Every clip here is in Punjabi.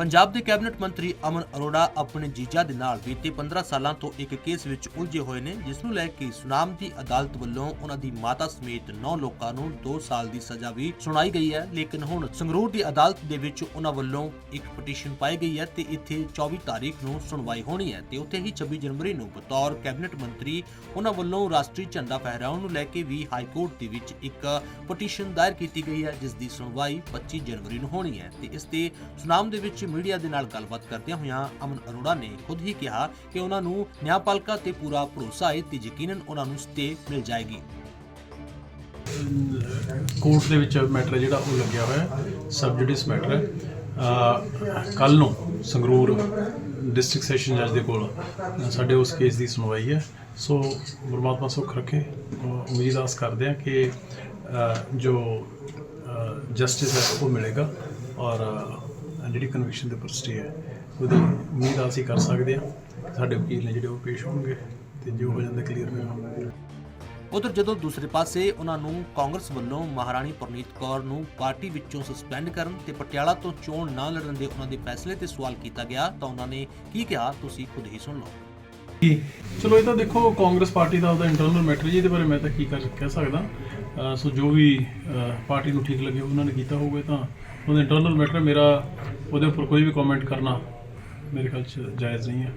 ਪੰਜਾਬ ਦੇ ਕੈਬਨਿਟ ਮੰਤਰੀ ਅਮਨ ਅਰੋੜਾ ਆਪਣੇ ਜੀਜਾ ਦੇ ਨਾਲ ਬੀਤੇ 15 ਸਾਲਾਂ ਤੋਂ ਇੱਕ ਕੇਸ ਵਿੱਚ ਉਲਝੇ ਹੋਏ ਨੇ, ਜਿਸ ਨੂੰ ਲੈ ਕੇ ਸੁਨਾਮ ਦੀ ਅਦਾਲਤ ਵੱਲੋਂ ਉਹਨਾਂ ਦੀ ਮਾਤਾ ਸਮੇਤ 9 ਲੋਕਾਂ ਨੂੰ 2 ਸਾਲ ਦੀ ਸਜ਼ਾ ਵੀ ਸੁਣਾਈ ਗਈ ਹੈ। ਲੇਕਿਨ ਹੁਣ ਸੰਗਰੂਰ ਦੀ ਅਦਾਲਤ ਦੇ ਵਿੱਚ ਉਹਨਾਂ ਵੱਲੋਂ ਇੱਕ ਪਟੀਸ਼ਨ ਪਾਈ ਗਈ ਹੈ ਤੇ ਇੱਥੇ 24 ਤਾਰੀਖ ਨੂੰ ਸੁਣਵਾਈ ਹੋਣੀ ਹੈ ਤੇ ਉੱਥੇ ਹੀ 26 ਜਨਵਰੀ ਨੂੰ ਬਤੌਰ ਕੈਬਨਿਟ ਮੰਤਰੀ ਉਹਨਾਂ ਵੱਲੋਂ ਰਾਸ਼ਟਰੀ ਝੰਡਾ ਫਹਿਰਾਉਣ ਨੂੰ ਲੈ ਕੇ ਵੀ ਹਾਈ ਕੋਰਟ ਦੇ ਵਿੱਚ ਇੱਕ ਪਟੀਸ਼ਨ ਦਾਇਰ ਕੀਤੀ ਗਈ ਹੈ, ਜਿਸ ਦੀ ਸੁਣਵਾਈ 25 ਜਨਵਰੀ ਨੂੰ ਹੋਣੀ ਹੈ ਤੇ ਇਸ ਤੇ ਸੁਨਾਮ ਦੇ ਵਿੱਚ ਮੀਡੀਆ ਦੇ ਨਾਲ ਗੱਲਬਾਤ ਕਰਦਿਆਂ ਹੋਇਆਂ ਅਮਨ ਅਰੋੜਾ ਨੇ ਖੁਦ ਹੀ ਕਿਹਾ ਕਿ ਉਹਨਾਂ ਨੂੰ ਨਿਆਂਪਾਲਿਕਾ ਤੇ ਪੂਰਾ ਭਰੋਸਾ ਹੈ ਤੇ ਯਕੀਨਨ ਉਹਨਾਂ ਨੂੰ ਸਟੇ ਮਿਲ ਜਾਏਗੀ। ਕੋਰਟ ਦੇ ਵਿੱਚ ਮੈਟਰ ਜਿਹੜਾ ਉਹ ਲੱਗਿਆ ਹੋਇਆ ਹੈ ਸਬ ਜੁਡਿਸ ਮੈਟਰ ਹੈ। ਕੱਲ ਨੂੰ ਸੰਗਰੂਰ ਡਿਸਟ੍ਰਿਕਟ ਸੈਸ਼ਨ ਜੱਜ ਦੇ ਕੋਲ ਸਾਡੇ ਉਸ ਕੇਸ ਦੀ ਸੁਣਵਾਈ ਹੈ। ਸੋ ਪਰਮਾਤਮਾ ਸੁੱਖ ਰੱਖੇ। ਉਮੀਦ ਆਸ ਕਰਦੇ ਹਾਂ ਕਿ ਜੋ ਜਸਟਿਸ ਹੈ ਉਹ ਮਿਲੇਗਾ ਔਰ ਜਿਹੜੀ ਕਨਵਿਕਸ਼ਨ ਦੇ ਉੱਪਰ ਸਟੇ ਹੈ ਉਹਦੀ ਉਮੀਦ ਹੀ ਕਰ ਸਕਦੇ ਹਾਂ। ਸਾਡੇ ਵਕੀਲ ਨੇ ਜਿਹੜੇ ਉਹ ਪੇਸ਼ ਹੋਣਗੇ ਤੇ ਜੋ ਹੋ ਜਾਂਦਾ ਕਲੀਅਰ ਹੋਏਗਾ। ਉਧਰ ਜਦੋਂ ਦੂਸਰੇ ਪਾਸੇ ਉਹਨਾਂ ਨੂੰ ਕਾਂਗਰਸ ਵੱਲੋਂ ਮਹਾਰਾਣੀ ਪ੍ਰਨੀਤ ਕੌਰ ਨੂੰ ਪਾਰਟੀ ਵਿੱਚੋਂ ਸਸਪੈਂਡ ਕਰਨ ਤੇ ਪਟਿਆਲਾ ਤੋਂ ਚੋਣ ਨਾ ਲੜਨ ਦੇ ਉਹਨਾਂ ਦੇ ਫੈਸਲੇ ਤੇ ਸਵਾਲ ਕੀਤਾ ਗਿਆ ਤਾਂ ਉਹਨਾਂ ਨੇ ਕੀ ਕਿਹਾ ਤੁਸੀਂ ਖੁਦ ਹੀ ਸੁਣ ਲਓ। ਜੀ। ਚਲੋ ਇਹ ਤਾਂ ਦੇਖੋ ਕਾਂਗਰਸ ਪਾਰਟੀ ਦਾ ਉਹਦਾ ਇੰਟਰਨਲ ਮੈਟਰ ਜੀ ਇਹਦੇ ਬਾਰੇ ਮੈਂ ਤਾਂ ਕੀ ਕਰ ਕਹਿ ਸਕਦਾ। ਸੋ ਜੋ ਵੀ ਪਾਰਟੀ ਨੂੰ ਠੀਕ ਲੱਗੇ ਉਹਨਾਂ ਨੇ ਕੀਤਾ ਹੋਵੇ ਤਾਂ ਉਹਦਾ ਇੰਟਰਨਲ ਮੈਟਰ ਮੇਰਾ ਉਹਦੇ ਉੱਪਰ ਕੋਈ ਵੀ ਕਮੈਂਟ ਕਰਨਾ ਮੇਰੇ ਖਿਆਲ ਚ ਜਾਇਜ਼ ਨਹੀਂ ਹੈ।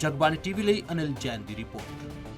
ਜਗਬਾਣੀ ਟੀਵੀ ਲਈ ਅਨਿਲ ਜੈਨ ਦੀ ਰਿਪੋਰਟ।